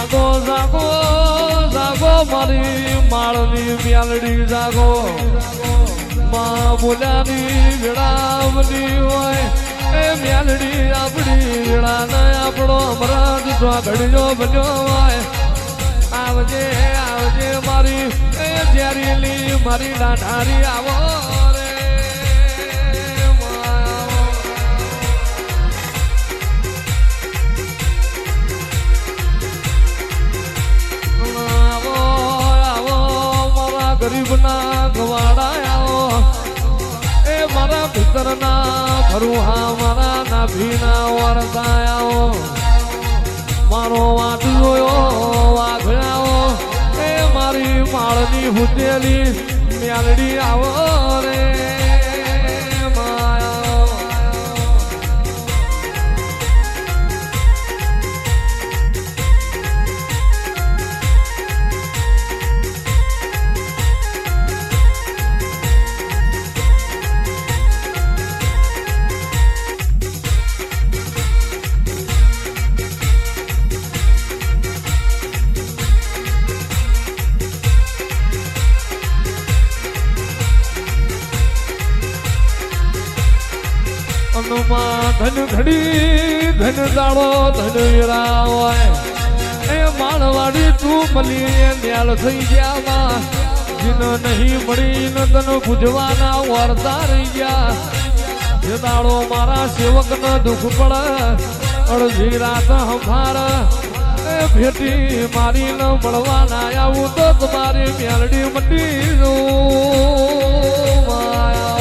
જાગો જાગો જાગો, મારી માળની મ્યાલડી જાગો. મા બોલ્યાની વેળાવની હોય, એ મ્યાલડી આપણી વેળાને આપણો અમરાજ સ્વાગડ્યો બન્યો હોય. આવજે આવજે મારી, એ ઝેરીલી મારી દાઢારી આવો. મારા ગવાડાયા એ મારા ભીતરના ફરુહા મારા નાભીના આવો મારો વાટ જોયો એ મારી માળની હુતેલી મ્યાલડી આવો રે. ધન ઘડી ધન દાડો ધન વીરા હોય એ માળવાડી તું મળી ન્યાલ થઈ ગયા માં. જીન નહીં મળી ન તને પૂજવાના વરતા રહી ગયા. જે દાડો મારા સેવક ન દુઃખ પડે, અડધી રાત એ ભેટી મારી ન મળવાના આવું તો તમારી મેલડી નું માયા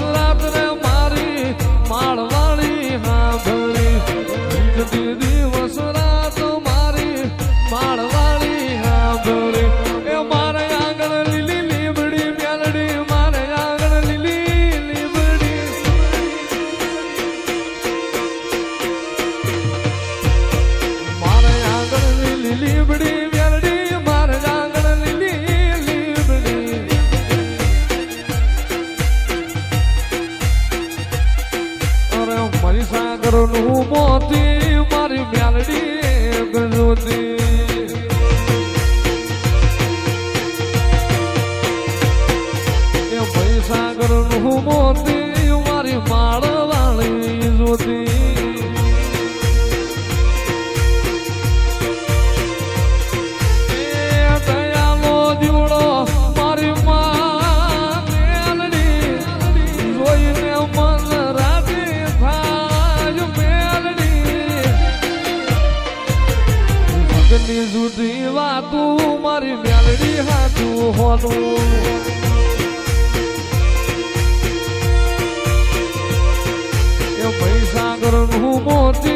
રાત્રે મારી માળવાળી હાંભળી રાત મારી માળવાળી મારે આંગણ લીલી લીબડી મારે આંગણ લીલી લીબડી મારે આંગણ લીલી લીબડી મારી સાગરનું મોતી મારી મ્યાલડી ગજોતી. એ ભાઈ મોતી ભગની જુદી વાતું મારી મેલડી હાથું હોનું એ પૈસા નું મોતી